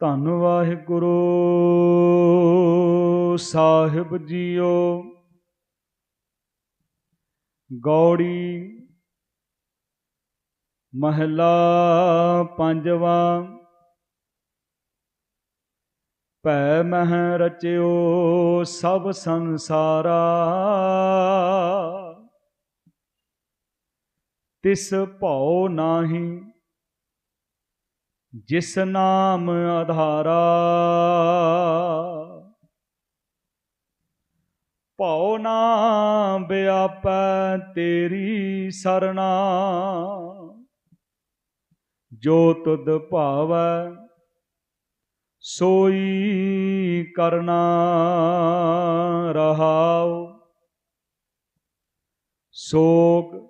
ਧੰਨ ਵਾਹਿਗੁਰੂ। ਸਾਹਿਬ ਜੀਓ, ਗੌੜੀ ਮਹਲਾ ਪੰਜਵਾ, ਭੈ ਮਹਿ ਰਚਿਓ ਸਭ ਸੰਸਾਰਾ। ਤਿਸ ਭਉ ਨਾਹੀ ਜਿਸ ਨਾਮ ਆਧਾਰਾ, ਭਉ ਨਾ ਬਿਆਪੈ ਤੇਰੀ ਸਰਣਾ। ਜੋ ਤੁਧ ਭਾਵੈ, ਸੋਈ ਕਰਨਾ ਰਹਾਉ। ਸੋਗ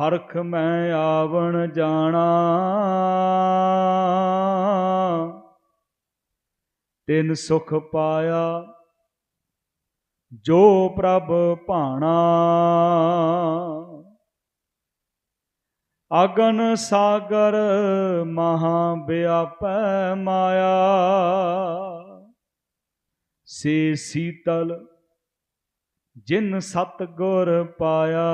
ਹਰਖ ਮੈਂ ਆਵਣ ਜਾਣਾ। ਤਿਨ ਸੁਖ ਪਾਇਆ, ਜੋ ਪ੍ਰਭ ਭਾਣਾ। ਅਗਨ ਸਾਗਰ ਮਹਾ ਵਿਆਪੈ ਮਾਇਆ। ਸੇ ਸੀਤਲ, ਜਿਨ ਸਤ ਗੁਰ ਪਾਇਆ।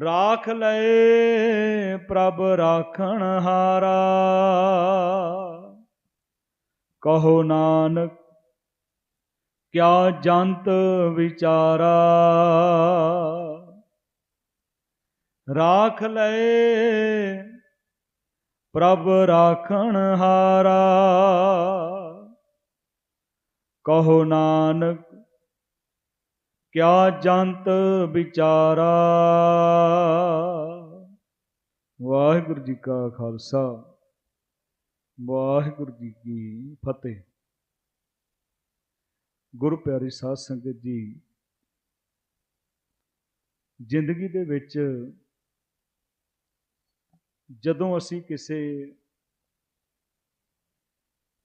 ਰਾਖ ਲਏ ਪ੍ਰਭ ਰਾਖਣ ਹਾਰਾ। ਕਹੋ ਨਾਨਕ, ਕਿਆ ਜੰਤ ਵਿਚਾਰਾ। ਰਾਖ ਲਏ ਪ੍ਰਭ ਰਾਖਣ ਹਾਰਾ। ਕਹੋ ਨਾਨਕ ਕਿਆ ਜੰਤ ਵਿਚਾਰਾ? ਵਾਹਿਗੁਰੂ ਜੀ ਕਾ ਖਾਲਸਾ, ਵਾਹਿਗੁਰੂ ਜੀ ਕੀ ਫਤਿਹ। ਗੁਰੂ ਪਿਆਰੀ ਸਾਧ ਸੰਗਤ ਜੀ, ਜ਼ਿੰਦਗੀ ਦੇ ਵਿੱਚ ਜਦੋਂ ਅਸੀਂ ਕਿਸੇ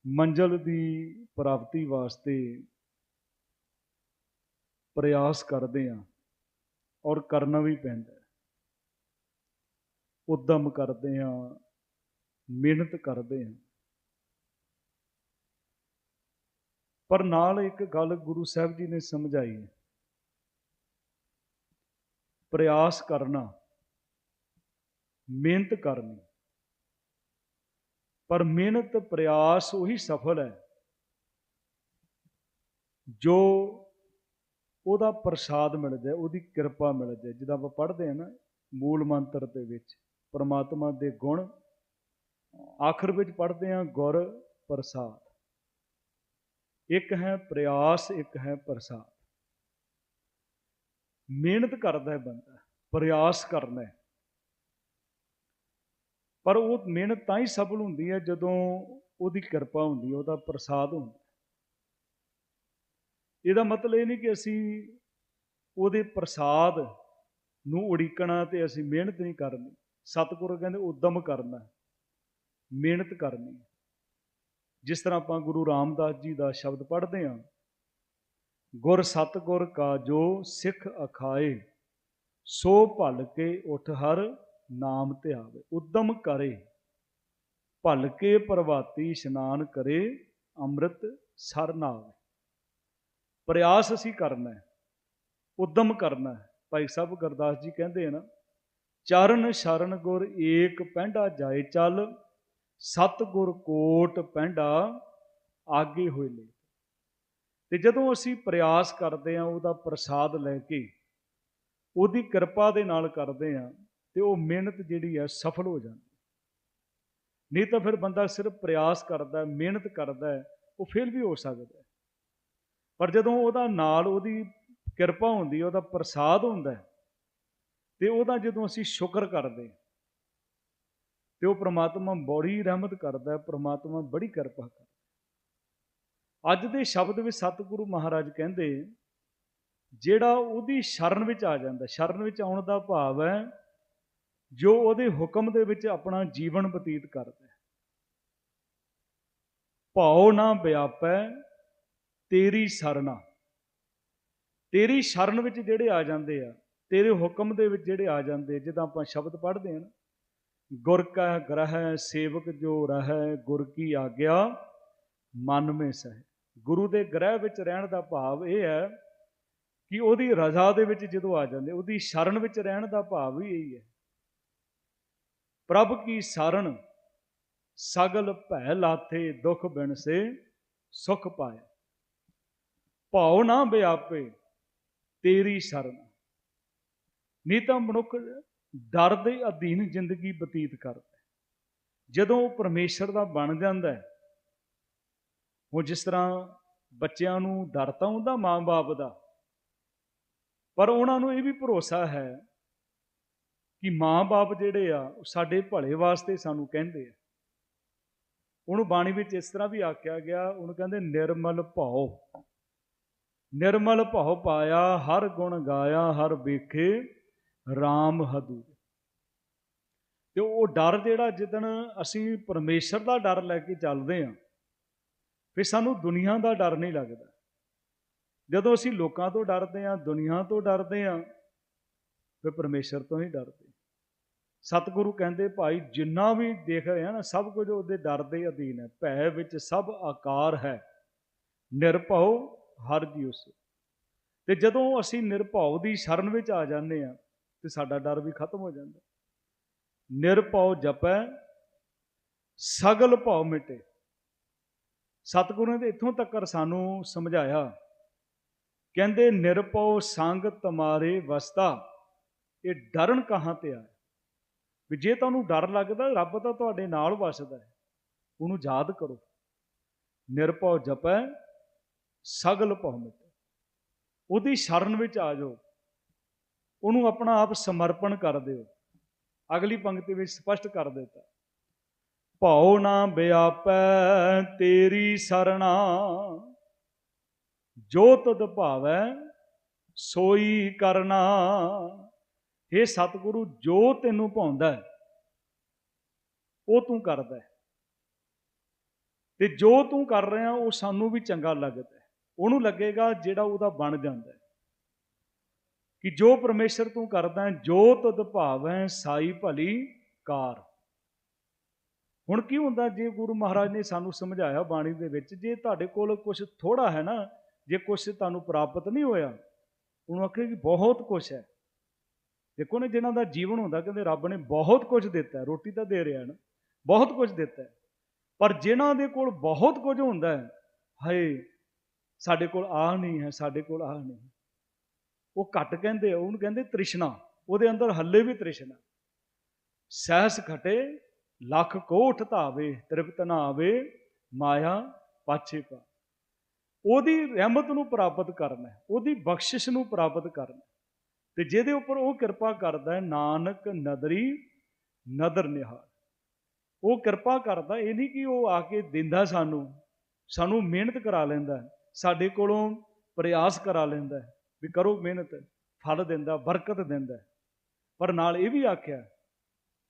ਮੰਜ਼ਲ ਦੀ ਪ੍ਰਾਪਤੀ ਵਾਸਤੇ ਪ੍ਰਯਾਸ ਕਰਦੇ ਹਾਂ ਔਰ ਕਰਨਾ ਵੀ ਪੈਂਦਾ ਹੈ। ਉਦਮ ਕਰਦੇ ਹਾਂ, ਮਿਹਨਤ ਕਰਦੇ ਹਾਂ। ਪਰ ਨਾਲ ਇੱਕ ਗੱਲ ਗੁਰੂ ਸਾਹਿਬ ਜੀ ਨੇ ਸਮਝਾਈ ਪ੍ਰਯਾਸ ਕਰਨਾ, ਮਿਹਨਤ ਕਰਨੀ। ਪਰ ਮਿਹਨਤ, ਪ੍ਰਯਾਸ ਉਹੀ ਸਫਲ ਹੈ ਜੋ ਉਹਦਾ ਪ੍ਰਸਾਦ ਮਿਲ ਜਾਏ, ਉਹਦੀ ਕਿਰਪਾ ਮਿਲ ਜਾਏ। ਜਿੱਦਾਂ ਆਪਾਂ ਪੜ੍ਹਦੇ ਹਾਂ ਨਾ, ਮੂਲ ਮੰਤਰ ਦੇ ਵਿੱਚ ਪਰਮਾਤਮਾ ਦੇ ਗੁਣ, ਆਖਰ ਵਿੱਚ ਪੜ੍ਹਦੇ ਹਾਂ, ਗੁਰ ਪ੍ਰਸਾਦ। ਇੱਕ ਹੈ ਪ੍ਰਯਾਸ, ਇੱਕ ਹੈ ਪ੍ਰਸਾਦ। ਮਿਹਨਤ ਕਰਦਾ ਹੈ ਬੰਦਾ, ਪ੍ਰਯਾਸ ਕਰਨਾ ਹੈ। ਪਰ ਉਹ ਮਿਹਨਤ ਤਾਂ ਹੀ ਸਫਲ ਹੁੰਦੀ ਹੈ ਜਦੋਂ ਉਹਦੀ ਕਿਰਪਾ ਹੁੰਦੀ ਹੈ, ਉਹਦਾ ਪ੍ਰਸਾਦ ਹੁੰਦਾ ਇਹਦਾ ਮਤਲਬ ਇਹ ਨਹੀਂ ਕਿ ਅਸੀਂ ਉਹਦੇ ਪ੍ਰਸਾਦ ਨੂੰ ਉਡੀਕਣਾ ਤੇ ਅਸੀਂ ਮਿਹਨਤ ਨਹੀਂ ਕਰਨੀ। ਸਤਿਗੁਰੂ ਕਹਿੰਦੇ ਉਦਮ ਕਰਨਾ ਮਿਹਨਤ ਕਰਨੀ ਜਿਸ ਤਰ੍ਹਾਂ ਆਪਾਂ ਗੁਰੂ ਰਾਮਦਾਸ ਜੀ ਦਾ ਸ਼ਬਦ ਪੜ੍ਹਦੇ ਹਾਂ, ਗੁਰ ਸਤਗੁਰ ਕਾ ਜੋ ਸਿੱਖ ਅਖਾਏ, ਸੋ ਭਲ ਕੇ ਉਠ ਹਰ ਨਾਮ 'ਤੇ ਆਵੇ ਉਦਮ ਕਰੇ, ਭਲ ਕੇ ਪ੍ਰਭਾਤੀ ਇਸ਼ਨਾਨ ਕਰੇ, ਅੰਮ੍ਰਿਤ ਸਰ ਨਾਵੇ। ਪ੍ਰਯਾਸ ਅਸੀਂ ਕਰਨਾ ਹੈ, ਉਦਮ ਕਰਨਾ ਹੈ। ਭਾਈ ਸਾਹਿਬ ਗੁਰਦਾਸ ਜੀ ਕਹਿੰਦੇ ਆ ਨਾ ਚਰਨ ਸ਼ਰਨ ਗੁਰ ਏਕ ਪੈਂਡਾ ਜਾਏ ਚੱਲ ਸਤ ਗੁਰ ਕੋਟ ਪੈਂਡਾ ਆਗੇ ਹੋਏ ਲੈ ਤੇ ਜਦੋਂ ਅਸੀਂ ਪ੍ਰਯਾਸ ਕਰਦੇ ਹਾਂ, ਉਹਦਾ ਪ੍ਰਸਾਦ ਲੈ ਕੇ, ਉਹਦੀ ਕਿਰਪਾ ਦੇ ਨਾਲ ਕਰਦੇ ਹਾਂ, ਤੇ ਉਹ ਮਿਹਨਤ ਜਿਹੜੀ ਹੈ ਸਫਲ ਹੋ ਜਾਂਦੀ ਨਹੀਂ ਤਾਂ ਫਿਰ ਬੰਦਾ ਸਿਰਫ ਪ੍ਰਯਾਸ ਕਰਦਾ ਮਿਹਨਤ ਕਰਦਾ ਉਹ ਫੇਲ ਵੀ ਹੋ ਸਕਦਾ ਪਰ ਜਦੋਂ ਉਹਦਾ ਨਾਲ ਉਹਦੀ ਕਿਰਪਾ ਹੁੰਦੀ ਉਹਦਾ ਪ੍ਰਸਾਦ ਹੁੰਦਾ ਤੇ ਉਹਦਾ ਜਦੋਂ ਅਸੀਂ ਸ਼ੁਕਰ ਕਰਦੇ ਤੇ ਉਹ ਪ੍ਰਮਾਤਮਾ ਬੜੀ ਰਹਿਮਤ ਕਰਦਾ ਹੈ, ਪ੍ਰਮਾਤਮਾ ਬੜੀ ਕਿਰਪਾ ਕਰਦਾ ਅੱਜ ਦੇ ਸ਼ਬਦ ਵਿੱਚ ਸਤਿਗੁਰੂ ਮਹਾਰਾਜ ਕਹਿੰਦੇ, ਜਿਹੜਾ ਉਹਦੀ ਸ਼ਰਨ ਵਿੱਚ ਆ ਜਾਂਦਾ, ਸ਼ਰਨ ਵਿੱਚ ਆਉਣ ਦਾ ਭਾਵ ਹੈ, ਜੋ ਉਹਦੇ ਹੁਕਮ ਦੇ ਵਿੱਚ ਆਪਣਾ ਜੀਵਨ ਬਤੀਤ ਕਰਦਾ ਹੈ। ਭਾਉ ਨਾ ਵਿਆਪੈ ਤੇਰੀ ਸਰਨਾ। ਤੇਰੀ ਸ਼ਰਨ ਵਿੱਚ ਜਿਹੜੇ ਆ ਜਾਂਦੇ ਆ, ਤੇਰੇ ਹੁਕਮ ਦੇ ਵਿੱਚ ਜਿਹੜੇ ਆ ਜਾਂਦੇ ਜਿੱਦਾਂ ਆਪਾਂ ਸ਼ਬਦ ਪੜ੍ਹਦੇ ਹਾਂ ਨਾ, ਗੁਰ ਕਾ ਗ੍ਰਹਿ ਸੇਵਕ ਜੋ ਰਹੈ, ਗੁਰ ਕੀ ਆਗਿਆ ਮਨ ਮੇ ਸਹਿ। ਗੁਰੂ ਦੇ ਗ੍ਰਹਿ ਵਿੱਚ ਰਹਿਣ ਦਾ ਭਾਵ ਇਹ ਹੈ ਕਿ ਉਹਦੀ ਰਜ਼ਾ ਦੇ ਵਿੱਚ ਜਦੋਂ ਆ ਜਾਂਦੇ, ਉਹਦੀ ਸ਼ਰਨ ਵਿੱਚ ਰਹਿਣ ਦਾ ਭਾਵ ਵੀ ਇਹੀ ਹੈ। ਪ੍ਰਭ ਕੀ ਸ਼ਰਨ, ਸਗਲ ਭੈ ਲਾਥੇ ਦੁਖ ਬਿਨ ਸੇ ਸੁਖ ਪਾਏ ਭਾਉ ਨਾ ਬਿਆਪੇ, ਤੇਰੀ ਸ਼ਰਨ। ਨਹੀਂ ਤਾਂ ਮਨੁੱਖ ਡਰ ਦੇ ਅਧੀਨ ਜ਼ਿੰਦਗੀ ਬਤੀਤ ਕਰਦਾ ਜਦੋਂ ਉਹ ਪਰਮੇਸ਼ਰ ਦਾ ਬਣ ਜਾਂਦਾ ਹੈ, ਉਹ ਜਿਸ ਤਰ੍ਹਾਂ ਬੱਚਿਆਂ ਨੂੰ ਡਰ ਤਾਂ ਹੁੰਦਾ ਮਾਂ-ਬਾਪ ਦਾ, ਪਰ ਉਹਨਾਂ ਨੂੰ ਇਹ ਵੀ ਭਰੋਸਾ ਹੈ ਕਿ ਮਾਂ-ਬਾਪ ਜਿਹੜੇ ਆ, ਉਹ ਸਾਡੇ ਭਲੇ ਵਾਸਤੇ ਸਾਨੂੰ ਕਹਿੰਦੇ ਆ। ਉਹਨੂੰ ਬਾਣੀ ਵਿੱਚ ਇਸ ਤਰ੍ਹਾਂ ਵੀ ਆਖਿਆ ਗਿਆ, ਉਹਨੂੰ ਕਹਿੰਦੇ ਨਿਰਮਲ ਭਉ। ਨਿਰਮਲ ਭਉ ਪਾਇਆ, ਹਰ ਗੁਣ ਗਾਇਆ, ਹਰ ਵੇਖੇ RAM ਹਦੂ। ਤੇ ਉਹ ਡਰ ਜਿਹੜਾ ਜਿੱਦਣ ਅਸੀਂ ਪਰਮੇਸ਼ਰ ਦਾ ਡਰ ਲੈ ਕੇ ਚੱਲਦੇ ਆਂ ਫਿਰ ਸਾਨੂੰ ਦੁਨੀਆ ਦਾ ਡਰ ਨਹੀਂ ਲੱਗਦਾ। ਜਦੋਂ ਅਸੀਂ ਲੋਕਾਂ ਤੋਂ ਡਰਦੇ ਆਂ ਦੁਨੀਆ ਤੋਂ ਡਰਦੇ ਆਂ ਫਿਰ ਪਰਮੇਸ਼ਰ ਤੋਂ ਹੀ ਡਰਦੇ ਸਤਿਗੁਰੂ ਕਹਿੰਦੇ, ਭਾਈ, ਜਿੰਨਾ ਵੀ ਦੇਖ ਰਹੇ ਆ ਨਾ, ਸਭ ਕੁਝ ਉਹਦੇ ਡਰ ਦੇ ਅਧੀਨ ਹੈ। ਭੈ ਵਿੱਚ ਸਭ ਆਕਾਰ ਹੈ। ਨਿਰਭਉ ਹਰ ਜੀ ਉਸ ਤੇ ਜਦੋਂ ਅਸੀਂ ਨਿਰਭਉ ਦੀ ਸ਼ਰਨ ਵਿੱਚ ਆ ਜਾਂਦੇ ਆ ਤੇ ਸਾਡਾ ਡਰ ਵੀ ਖਤਮ ਹੋ ਜਾਂਦਾ। ਨਿਰਭਉ ਜਪੈ, ਸਗਲ ਭਉ ਮਿਟੇ। ਸਤਿਗੁਰੂ ਨੇ ਇੱਥੋਂ ਤੱਕ ਸਾਨੂੰ ਸਮਝਾਇਆ, ਕਹਿੰਦੇ, ਨਿਰਭਉ ਸੰਗ ਤਮਾਰੇ ਵਸਤਾ। ਇਹ ਡਰਨ ਕਹਾਂ ਤੇ ਆ ਵੀ ਜੇ ਤੁਹਾਨੂੰ ਡਰ ਲੱਗਦਾ, ਰੱਬ ਤਾਂ ਤੁਹਾਡੇ ਨਾਲ ਵਸਦਾ ਹੈ। ਉਹਨੂੰ ਯਾਦ ਕਰੋ। ਨਿਰਭਉ ਜਪੈ ਸਗਲ ਭਉ ਉਹਦੀ ਸ਼ਰਨ ਵਿੱਚ ਆ ਜਾਓ। ਉਹਨੂੰ ਆਪਣਾ ਆਪ ਸਮਰਪਣ ਕਰ ਦਿਓ। ਅਗਲੀ ਪੰਕਤੀ ਵਿੱਚ ਸਪਸ਼ਟ ਕਰ ਦਿੱਤਾ। ਭਉ ਨਾ ਬਿਆਪੈ ਤੇਰੀ ਸਰਣਾ। ਜੋ ਤਦ ਭਾਵੈ, ਸੋਈ ਕਰਨਾ। ਇਹ ਸਤਿਗੁਰੂ, ਜੋ ਤੈਨੂੰ ਭਾਉਂਦਾ ਉਹ ਤੂੰ ਕਰਦਾ ਤੇ ਜੋ ਤੂੰ ਕਰ ਰਿਹਾ, ਉਹ ਸਾਨੂੰ ਵੀ ਚੰਗਾ ਲੱਗਦਾ ਉਹਨੂੰ ਲੱਗੇਗਾ ਜਿਹੜਾ ਉਹਦਾ ਬਣ ਜਾਂਦਾ ਕਿ ਜੋ ਪਰਮੇਸ਼ਰ ਤੂੰ ਕਰਦਾ ਹੈ, ਜੋ ਤਦ ਭਾਵੈ, ਸਾਈ ਭਲੀ ਕਾਰ। ਹੁਣ ਕੀ ਹੁੰਦਾ ਜੇ ਗੁਰੂ ਮਹਾਰਾਜ ਨੇ ਸਾਨੂੰ ਸਮਝਾਇਆ ਬਾਣੀ ਦੇ ਵਿੱਚ, ਜੇ ਤੁਹਾਡੇ ਕੋਲ ਕੁਝ ਥੋੜਾ ਹੈ ਨਾ, ਜੇ ਕੁਝ ਤੁਹਾਨੂੰ ਪ੍ਰਾਪਤ ਨਹੀਂ ਹੋਇਆ, ਉਹਨੂੰ ਆਖੇ ਕਿ ਬਹੁਤ ਕੁਝ ਹੈ। ਦੇਖੋ ਨਾ ਜਿਨ੍ਹਾਂ ਦਾ ਜੀਵਨ ਹੁੰਦਾ, ਕਹਿੰਦੇ ਰੱਬ ਨੇ ਬਹੁਤ ਕੁਝ ਦਿੱਤਾ ਰੋਟੀ ਤਾਂ ਦੇ ਰਿਹਾ ਨਾ, ਬਹੁਤ ਕੁਝ ਦਿੱਤਾ ਪਰ ਜਿਨ੍ਹਾਂ ਦੇ ਕੋਲ ਬਹੁਤ ਕੁਝ ਹੁੰਦਾ ਹੈ, ਹਾਏ ਸਾਡੇ ਕੋਲ ਆਹ ਨਹੀਂ ਹੈ, ਸਾਡੇ ਕੋਲ ਆਹ ਨਹੀਂ ਉਹ ਘੱਟ ਕਹਿੰਦੇ ਉਹਨੂੰ ਕਹਿੰਦੇ ਤ੍ਰਿਸ਼ਨਾ। ਉਹਦੇ ਅੰਦਰ ਹੱਲੇ ਵੀ ਤ੍ਰਿਸ਼ਨਾ। ਸਹਿਸ ਘਟੇ, ਲੱਖ ਕੋਠ ਧਾਵੇ, ਤ੍ਰਿਪਤ ਨਾ ਆਵੇ ਮਾਇਆ ਪਾਛੇ ਪਾ। ਉਹਦੀ ਰਹਿਮਤ ਨੂੰ ਪ੍ਰਾਪਤ ਕਰਨਾ ਉਹਦੀ ਬਖਸ਼ਿਸ਼ ਨੂੰ ਪ੍ਰਾਪਤ ਕਰਨਾ ਹੈ। ਤੇ ਜਿਹਦੇ ਉੱਪਰ ਉਹ ਕਿਰਪਾ ਕਰਦਾ ਹੈ, ਨਾਨਕ ਨਦਰੀ, ਨਦਰ ਨਿਹਾਲ। ਉਹ ਕਿਰਪਾ ਕਰਦਾ, ਇਹ ਨਹੀਂ ਕਿ ਉਹ ਆ ਕੇ ਦਿੰਦਾ ਸਾਨੂੰ ਸਾਨੂੰ ਮਿਹਨਤ ਕਰਾ ਲੈਂਦਾ ਸਾਡੇ ਕੋਲੋਂ ਪ੍ਰਯਾਸ ਕਰਾ ਲੈਂਦਾ ਵੀ ਕਰੋ ਮਿਹਨਤ, ਫਲ ਦਿੰਦਾ, ਬਰਕਤ ਦਿੰਦਾ ਪਰ ਨਾਲ ਇਹ ਵੀ ਆਖਿਆ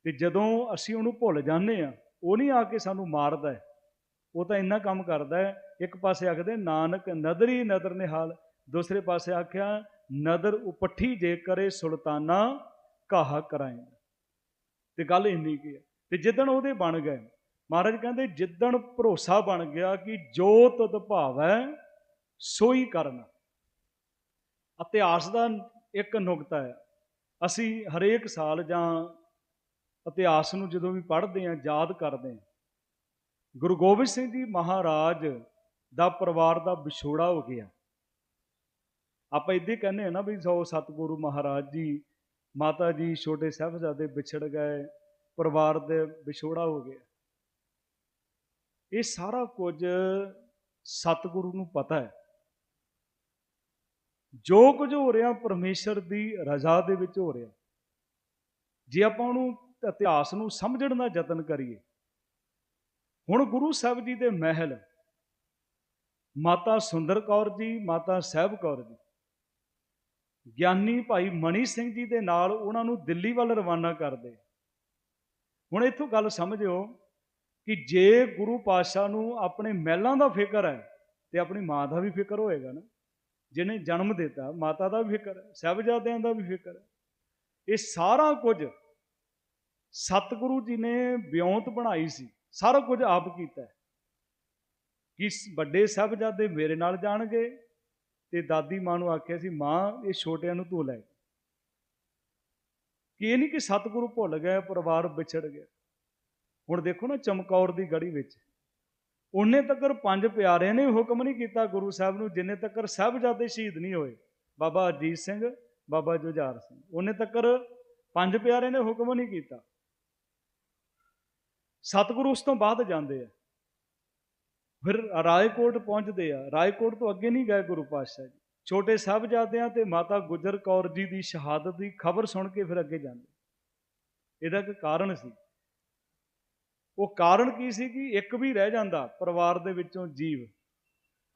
ਕਿ ਜਦੋਂ ਅਸੀਂ ਉਹਨੂੰ ਭੁੱਲ ਜਾਂਦੇ ਆ ਉਹ ਨਹੀਂ ਆ ਕੇ ਸਾਨੂੰ ਮਾਰਦਾ ਉਹ ਤਾਂ ਇੰਨਾ ਕੰਮ ਕਰਦਾ ਹੈ, ਇੱਕ ਪਾਸੇ ਆਖਦੇ ਨਾਨਕ ਨਦਰੀ ਨਦਰ ਨਿਹਾਲ, ਦੂਸਰੇ ਪਾਸੇ ਆਖਿਆ ਨਦਰ ਉਪੱਠੀ ਜੇ ਕਰੇ ਸੁਲਤਾਨਾ ਕਾਹਾ ਕਰਾਏ। ਤੇ ਗੱਲ ਇੰਨੀ ਕੀ ਹੈ ਤੇ ਜਿੱਦਣ ਉਹਦੇ ਬਣ ਗਏ, ਮਹਾਰਾਜ ਕਹਿੰਦੇ ਜਿੱਦਣ ਭਰੋਸਾ ਬਣ ਗਿਆ ਕਿ ਜੋ ਤਦ ਹੈ ਸੋਈ ਕਰਨਾ। ਇਤਿਹਾਸ ਦਾ ਇੱਕ ਨੁਕਤਾ ਹੈ। ਅਸੀਂ ਹਰੇਕ ਸਾਲ ਜਾਂ ਇਤਿਹਾਸ ਨੂੰ ਜਦੋਂ ਵੀ ਪੜ੍ਹਦੇ ਹਾਂ, ਯਾਦ ਕਰਦੇ ਹਾਂ। ਗੁਰੂ ਗੋਬਿੰਦ ਸਿੰਘ ਜੀ ਮਹਾਰਾਜ ਦਾ ਪਰਿਵਾਰ ਦਾ ਵਿਛੋੜਾ ਹੋ ਗਿਆ। ਆਪਾਂ ਇਦਾਂ ਹੀ ਕਹਿੰਦੇ ਆ ਨਾ ਵੀ ਸੋ ਸਤਿਗੁਰੂ ਮਹਾਰਾਜ ਜੀ, ਮਾਤਾ ਜੀ ਛੋਟੇ ਸਾਹਿਬਜ਼ਾਦੇ ਵਿਛੜ ਗਏ, ਪਰਿਵਾਰ ਦੇ ਵਿਛੋੜਾ ਹੋ ਗਿਆ। ਇਹ ਸਾਰਾ ਕੁਝ ਸਤਿਗੁਰੂ ਨੂੰ ਪਤਾ ਹੈ। ਜੋ ਕੁਝ ਹੋ ਰਿਹਾ ਪਰਮੇਸ਼ਰ ਦੀ ਰਜ਼ਾ ਦੇ ਵਿੱਚ ਹੋ ਰਿਹਾ। ਜੇ ਆਪਾਂ ਉਹਨੂੰ ਇਤਿਹਾਸ ਨੂੰ ਸਮਝਣ ਦਾ ਯਤਨ ਕਰੀਏ, ਹੁਣ ਗੁਰੂ ਸਾਹਿਬ ਜੀ ਦੇ ਮਹਿਲ, ਮਾਤਾ ਸੁੰਦਰ ਕੌਰ ਜੀ, ਮਾਤਾ ਸਾਹਿਬ ਕੌਰ ਜੀ, ਗਿਆਨੀ ਭਾਈ ਮਣੀ ਸਿੰਘ ਜੀ ਦੇ ਨਾਲ ਉਹਨਾਂ ਨੂੰ ਦਿੱਲੀ ਵੱਲ ਰਵਾਨਾ ਕਰਦੇ। ਹੁਣ ਇੱਥੋਂ ਗੱਲ ਸਮਝਿਓ ਕਿ ਜੇ ਗੁਰੂ ਪਾਤਸ਼ਾਹ ਨੂੰ ਆਪਣੇ ਮਹਿਲਾਂ ਦਾ ਫਿਕਰ ਹੈ, ਤੇ ਆਪਣੀ ਮਾਂ ਦਾ ਵੀ ਫਿਕਰ ਹੋਏਗਾ ਨਾ। ਜਿਹਨੇ ਜਨਮ ਦਿੱਤਾ, ਮਾਤਾ ਦਾ ਵੀ ਫਿਕਰ ਹੈ ਸਾਹਿਬਜ਼ਾਦਿਆਂ ਦਾ ਵੀ ਫਿਕਰ। ਹੈ ਇਹ ਸਾਰਾ ਕੁਝ ਸਤਿਗੁਰੂ ਜੀ ਨੇ ਵਿਉਂਤ ਬਣਾਈ ਸੀ। ਸਾਰਾ ਕੁਝ ਆਪ ਕੀਤਾ ਹੈ। ਕਿ ਵੱਡੇ ਸਾਹਿਬਜ਼ਾਦੇ ਮੇਰੇ ਨਾਲ ਜਾਣਗੇ ਤੇ ਦਾਦੀ ਮਾਂ ਨੂੰ ਆਖਿਆ ਸੀ, ਮਾਂ, ਇਹ ਛੋਟਿਆਂ ਨੂੰ ਤੂੰ ਲੈ ਕਿ ਇਹ ਨਹੀਂ ਕਿ ਸਤਿਗੁਰੂ ਭੁੱਲ ਗਏ ਪਰਿਵਾਰ ਵਿਛੜ ਗਿਆ। ਹੁਣ ਦੇਖੋ ਨਾ ਚਮਕੌਰ ਦੀ ਗੜੀ ਵਿੱਚ। ਉਹਨੇ ਤੱਕਰ ਪੰਜ ਪਿਆਰਿਆਂ ਨੇ ਹੁਕਮ ਨਹੀਂ ਕੀਤਾ ਗੁਰੂ ਸਾਹਿਬ ਨੂੰ, ਜਿੰਨੇ ਤੱਕਰ ਸਾਹਿਬਜ਼ਾਦੇ ਸ਼ਹੀਦ ਨਹੀਂ ਹੋਏ। ਬਾਬਾ ਅਜੀਤ ਸਿੰਘ, ਬਾਬਾ ਜੁਝਾਰ ਸਿੰਘ। ਉਹਨੇ ਤੱਕਰ ਪੰਜ ਪਿਆਰਿਆਂ ਨੇ ਹੁਕਮ ਨਹੀਂ ਕੀਤਾ। ਸਤਿਗੁਰੂ ਉਸ ਤੋਂ ਬਾਅਦ ਜਾਂਦੇ ਆ। ਫਿਰ ਰਾਏਕੋਟ ਪਹੁੰਚਦੇ ਆ। ਰਾਏਕੋਟ ਤੋਂ ਅੱਗੇ ਨਹੀਂ ਗਏ ਗੁਰੂ ਪਾਤਸ਼ਾਹ ਜੀ। ਛੋਟੇ ਸਾਹਿਬਜ਼ਾਦਿਆਂ ਤੇ ਮਾਤਾ ਗੁਜਰ ਕੌਰ ਜੀ ਦੀ ਸ਼ਹਾਦਤ ਦੀ ਖਬਰ ਸੁਣ ਕੇ ਫਿਰ ਅੱਗੇ ਜਾਂਦੇ। ਇਹਦਾ ਇੱਕ ਕਾਰਨ ਸੀ। ਉਹ ਕਾਰਨ ਕੀ ਸੀ ਕਿ ਇੱਕ ਵੀ ਰਹਿ ਜਾਂਦਾ ਪਰਿਵਾਰ ਦੇ ਵਿੱਚੋਂ ਜੀਵ,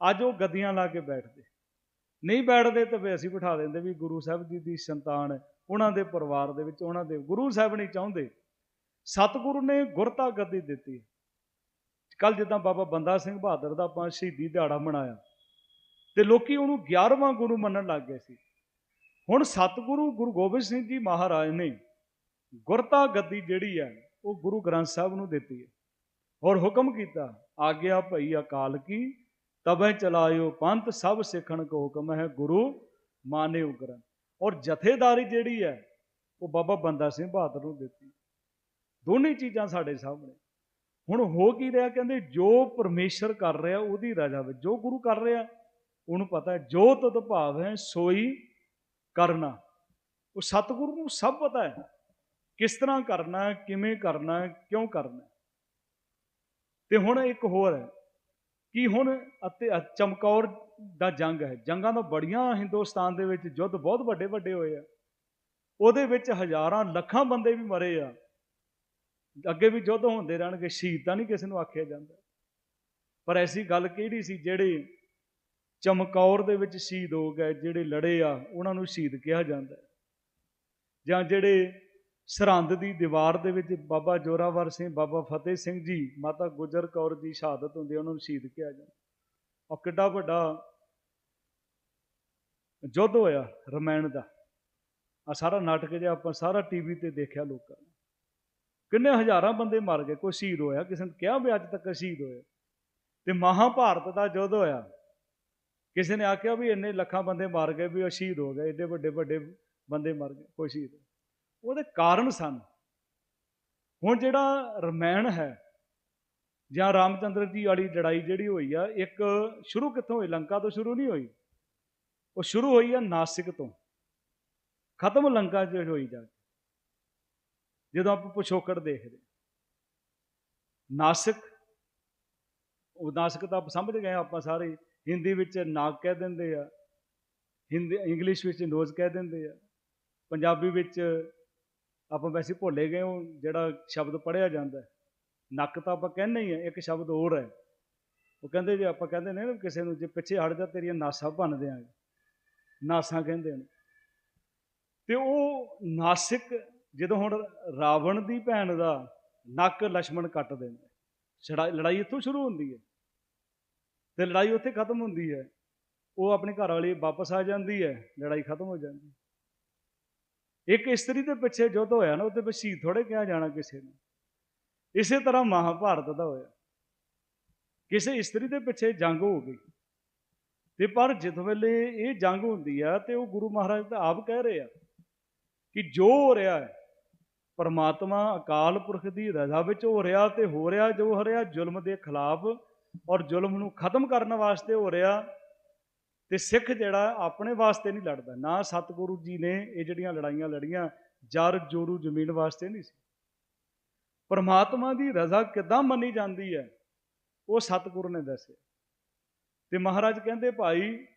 ਅੱਜ ਉਹ ਗੱਦੀਆਂ ਲਾ ਕੇ ਬੈਠਦੇ। ਨਹੀਂ ਬੈਠਦੇ ਤਾਂ ਫਿਰ ਅਸੀਂ ਬਿਠਾ ਦਿੰਦੇ ਵੀ ਗੁਰੂ ਸਾਹਿਬ ਜੀ ਦੀ ਸੰਤਾਨ ਉਹਨਾਂ ਦੇ ਪਰਿਵਾਰ ਦੇ ਵਿੱਚ, ਉਹਨਾਂ ਦੇ, ਗੁਰੂ ਸਾਹਿਬ ਨਹੀਂ ਚਾਹੁੰਦੇ। ਸਤਿਗੁਰੂ ਨੇ ਗੁਰਤਾ ਗੱਦੀ ਦਿੱਤੀ। ਕੱਲ ਜਿੱਦਾਂ ਬਾਬਾ ਬੰਦਾ ਸਿੰਘ ਬਹਾਦਰ ਦਾ ਆਪਾਂ ਸ਼ਹੀਦੀ ਦਿਹਾੜਾ ਮਨਾਇਆ, ਤੇ ਲੋਕੀ ਉਹਨੂੰ 11ਵਾਂ ਗੁਰੂ ਮੰਨਣ ਲੱਗ ਗਏ ਸੀ। ਹੁਣ ਸਤਿਗੁਰੂ ਗੁਰੂ ਗੋਬਿੰਦ ਸਿੰਘ ਜੀ ਮਹਾਰਾਜ ਨੇ ਗੁਰਤਾ ਗੱਦੀ ਜਿਹੜੀ ਹੈ ਉਹ ਗੁਰੂ ਗ੍ਰੰਥ ਸਾਹਿਬ ਨੂੰ ਦਿੱਤੀ ਹੈ। ਔਰ ਹੁਕਮ ਕੀਤਾ, ਆਗਿਆ ਭਈ ਅਕਾਲ ਕੀ ਤਬੈ ਚਲਾਇਓ ਪੰਥ, ਸਭ ਸਿੱਖਣ ਕੋ ਹੁਕਮ ਹੈ ਗੁਰੂ, ਮਾਨਿਓ ਗ੍ਰੰਥ। ਔਰ ਜਥੇਦਾਰੀ ਜਿਹੜੀ ਹੈ, ਉਹ ਬਾਬਾ ਬੰਦਾ ਸਿੰਘ ਬਹਾਦਰ ਨੂੰ ਦਿੱਤੀ। ਦੋਨੇ ਚੀਜ਼ਾਂ ਸਾਡੇ ਸਾਹਮਣੇ। ਹੁਣ ਹੋ ਕੀ ਰਿਹਾ, ਕਹਿੰਦੇ ਜੋ ਪਰਮੇਸ਼ਰ ਕਰ ਰਿਹਾ, ਉਹਦੀ ਰਜ਼ਾ ਵਿੱਚ। ਜੋ ਗੁਰੂ ਕਰ ਰਿਹਾ, ਉਹਨੂੰ ਪਤਾ ਹੈ, ਜੋ ਤਤ ਭਾਵ ਹੈ, ਸੋਈ ਕਰਨਾ। ਉਹ ਸਤਿਗੁਰੂ ਨੂੰ ਸਭ ਪਤਾ ਹੈ। ਕਿਸ ਤਰ੍ਹਾਂ ਕਰਨਾ, ਕਿਵੇਂ ਕਰਨਾ, ਕਿਉਂ ਕਰਨਾ? ਹੈ। ਤੇ ਹੁਣ ਇੱਕ ਹੋਰ ਹੈ ਕਿ ਹੁਣ ਅਤੇ ਚਮਕੌਰ ਦਾ ਜੰਗ ਹੈ। ਜੰਗਾਂ ਤਾਂ ਬੜੀਆਂ ਹਿੰਦੁਸਤਾਨ ਦੇ ਵਿੱਚ ਯੁੱਧ ਬਹੁਤ ਵੱਡੇ ਵੱਡੇ ਹੋਏ ਆ। ਉਹਦੇ ਵਿੱਚ ਹਜ਼ਾਰਾਂ ਲੱਖਾਂ ਬੰਦੇ ਵੀ ਮਰੇ ਆ। ਅੱਗੇ ਵੀ ਯੁੱਧ ਹੁੰਦੇ ਰਹਿਣਗੇ, ਸ਼ਹੀਦ ਤਾਂ ਨਹੀਂ ਕਿਸੇ ਨੂੰ ਆਖਿਆ ਜਾਂਦਾ। ਪਰ ਐਸੀ ਗੱਲ ਕਿਹੜੀ ਸੀ ਜਿਹੜੇ ਚਮਕੌਰ ਦੇ ਵਿੱਚ ਸ਼ਹੀਦ ਹੋ ਗਏ, ਜਿਹੜੇ ਲੜੇ ਆ, ਉਹਨਾਂ ਨੂੰ ਸ਼ਹੀਦ ਕਿਹਾ ਜਾਂਦਾ ਜਾਂ ਜਿਹੜੇ ਸਰਹੰਦ ਦੀ ਦੀਵਾਰ ਦੇ ਵਿੱਚ ਬਾਬਾ ਜੋਰਾਵਰ ਸਿੰਘ ਬਾਬਾ ਫਤਿਹ ਸਿੰਘ ਜੀ ਮਾਤਾ ਗੁਜਰ ਕੌਰ ਦੀ ਸ਼ਹਾਦਤ ਹੁੰਦੀ ਹੈ, ਉਹਨਾਂ ਨੂੰ ਸ਼ਹੀਦ ਕਿਹਾ ਜਾਂਦਾ। ਔਰ ਕਿੱਡਾ ਵੱਡਾ ਯੁੱਧ ਹੋਇਆ ਰਮਾਇਣ ਦਾ। ਆ ਸਾਰਾ ਨਾਟਕ ਜਿਹਾ ਆਪਾਂ ਸਾਰਾ ਟੀਵੀ ਤੇ ਦੇਖਿਆ ਲੋਕਾਂ ਨੇ। ਕਿੰਨੇ ਹਜ਼ਾਰਾਂ ਬੰਦੇ ਮਰ ਗਏ ਕੋਈ ਸ਼ਹੀਦ ਹੋਇਆ ਕਿਸੇ ਨੇ ਕਿਹਾ ਵੀ ਅੱਜ ਤੱਕ ਸ਼ਹੀਦ ਹੋਏ ਤੇ ਮਹਾਭਾਰਤ ਦਾ ਯੁੱਧ ਹੋਇਆ। ਕਿਸੇ ਨੇ ਆਖਿਆ ਵੀ ਇੰਨੇ ਲੱਖਾਂ ਬੰਦੇ ਮਰ ਗਏ ਵੀ ਉਹ ਸ਼ਹੀਦ ਹੋ ਗਏ ਏਡੇ ਵੱਡੇ ਵੱਡੇ ਬੰਦੇ ਮਰ ਗਏ ਕੋਈ ਸ਼ਹੀਦ ਨਹੀਂ। ਉਹਦੇ ਕਾਰਨ ਸਨ। ਹੁਣ ਜਿਹੜਾ ਰਮਾਇਣ ਹੈ ਜਾਂ ਰਾਮਚੰਦਰ ਜੀ ਵਾਲੀ ਲੜਾਈ ਜਿਹੜੀ ਹੋਈ ਆ, ਇੱਕ ਸ਼ੁਰੂ ਕਿੱਥੋਂ ਹੋਈ? ਲੰਕਾ ਤੋਂ ਸ਼ੁਰੂ ਨਹੀਂ ਹੋਈ। ਉਹ ਸ਼ੁਰੂ ਹੋਈ ਆ ਨਾਸਿਕ ਤੋਂ। ਖਤਮ ਲੰਕਾ 'ਚ ਹੋਈ ਜਾ ਕੇ। ਜਦੋਂ ਆਪਾਂ ਪਿਛੋਕੜ ਦੇਖਦੇ ਨਾਸਿਕ, ਉਹ ਨਾਸਿਕ ਤਾਂ ਆਪ ਸਮਝ ਗਏ, ਆਪਾਂ ਸਾਰੇ ਹਿੰਦੀ ਵਿੱਚ ਨਾਗ ਕਹਿ ਦਿੰਦੇ ਆ। ਹਿੰਦੀ, ਇੰਗਲਿਸ਼ ਵਿੱਚ ਨੋਜ਼ ਕਹਿ ਦਿੰਦੇ ਆ। ਪੰਜਾਬੀ ਵਿੱਚ ਆਪਾਂ ਵੈਸੇ ਭੁੱਲੇ ਗਏ ਹਾਂ, ਜਿਹੜਾ ਸ਼ਬਦ ਪੜਿਆ ਜਾਂਦਾ ਨੱਕ ਤਾਂ ਆਪਾਂ ਕਹਿੰਦੇ ਹੀ ਹੈ, ਇੱਕ ਸ਼ਬਦ ਹੋਰ ਹੈ। ਉਹ ਕਹਿੰਦੇ ਜੇ ਆਪਾਂ ਕਹਿੰਦੇ ਨੇ ਕਿਸੇ ਨੂੰ, ਜੇ ਪਿੱਛੇ ਹਟ ਜਾ, ਤੇਰੀਆਂ ਨਾਸਾਂ ਭੰਨ ਦੇਾਂਗੇ ਨਾਸਾਂ ਕਹਿੰਦੇ ਨੇ ਤੇ ਉਹ ਨਾਸਿਕ, ਜਦੋਂ ਹੁਣ ਰਾਵਣ ਦੀ ਭੈਣ ਦਾ ਨੱਕ ਲక్ష్మణ ਕੱਟ ਦਿੰਦਾ ਲੜਾਈ ਇੱਥੋਂ ਸ਼ੁਰੂ ਹੁੰਦੀ ਹੈ। ਤੇ ਲੜਾਈ ਉੱਥੇ ਖਤਮ ਹੁੰਦੀ ਹੈ। ਉਹ ਆਪਣੇ ਘਰ ਵਾਲੀ ਵਾਪਸ ਆ ਜਾਂਦੀ ਹੈ, ਲੜਾਈ ਖਤਮ ਹੋ ਜਾਂਦੀ ਇੱਕ ਇਸਤਰੀ ਦੇ ਪਿੱਛੇ ਜੁੱਧ ਹੋਇਆ ਨਾ, ਉਹਦੇ ਵਿੱਚ ਸ਼ਹੀਦ ਥੋੜੇ ਕਿਹਾ ਜਾਣਾ ਕਿਸੇ ਨੂੰ। ਇਸੇ ਤਰ੍ਹਾਂ ਮਹਾਭਾਰਤ ਦਾ ਹੋਇਆ। ਕਿਸੇ ਇਸਤਰੀ ਦੇ ਪਿੱਛੇ ਜੰਗ ਹੋ ਗਈ। ਤੇ ਪਰ ਜਿਸ ਵੇਲੇ ਇਹ ਜੰਗ ਹੁੰਦੀ ਆ ਤੇ ਉਹ ਗੁਰੂ ਮਹਾਰਾਜ ਤਾਂ ਆਪ ਕਹਿ ਰਹੇ ਆ ਕਿ ਜੋ ਹੋ ਰਿਹਾ ਹੈ, ਪਰਮਾਤਮਾ ਅਕਾਲ ਪੁਰਖ ਦੀ ਰਜ਼ਾ ਵਿੱਚ ਹੋ ਰਿਹਾ ਤੇ ਹੋ ਰਿਹਾ ਜੋ ਹੋ ਰਿਹਾ, ਜ਼ੁਲਮ ਦੇ ਖਿਲਾਫ ਔਰ ਜ਼ੁਲਮ ਨੂੰ ਖਤਮ ਕਰਨ ਵਾਸਤੇ ਹੋ ਰਿਹਾ ਤੇ ਸਿੱਖ ਜਿਹੜਾ ਆਪਣੇ ਵਾਸਤੇ ਨਹੀਂ ਲੜਦਾ, ਨਾ ਸਤਿਗੁਰੂ ਜੀ ਨੇ ਇਹ ਜਿਹੜੀਆਂ ਲੜਾਈਆਂ ਲੜੀਆਂ, ਜਰ ਜੋਰੂ ਜ਼ਮੀਨ ਵਾਸਤੇ ਨਹੀਂ ਸੀ। ਪਰਮਾਤਮਾ ਦੀ ਰਜ਼ਾ ਕਿੱਦਾਂ ਮੰਨੀ ਜਾਂਦੀ ਹੈ, ਉਹ ਸਤਿਗੁਰੂ ਨੇ ਦੱਸਿਆ। ਤੇ ਮਹਾਰਾਜ ਕਹਿੰਦੇ, ਭਾਈ,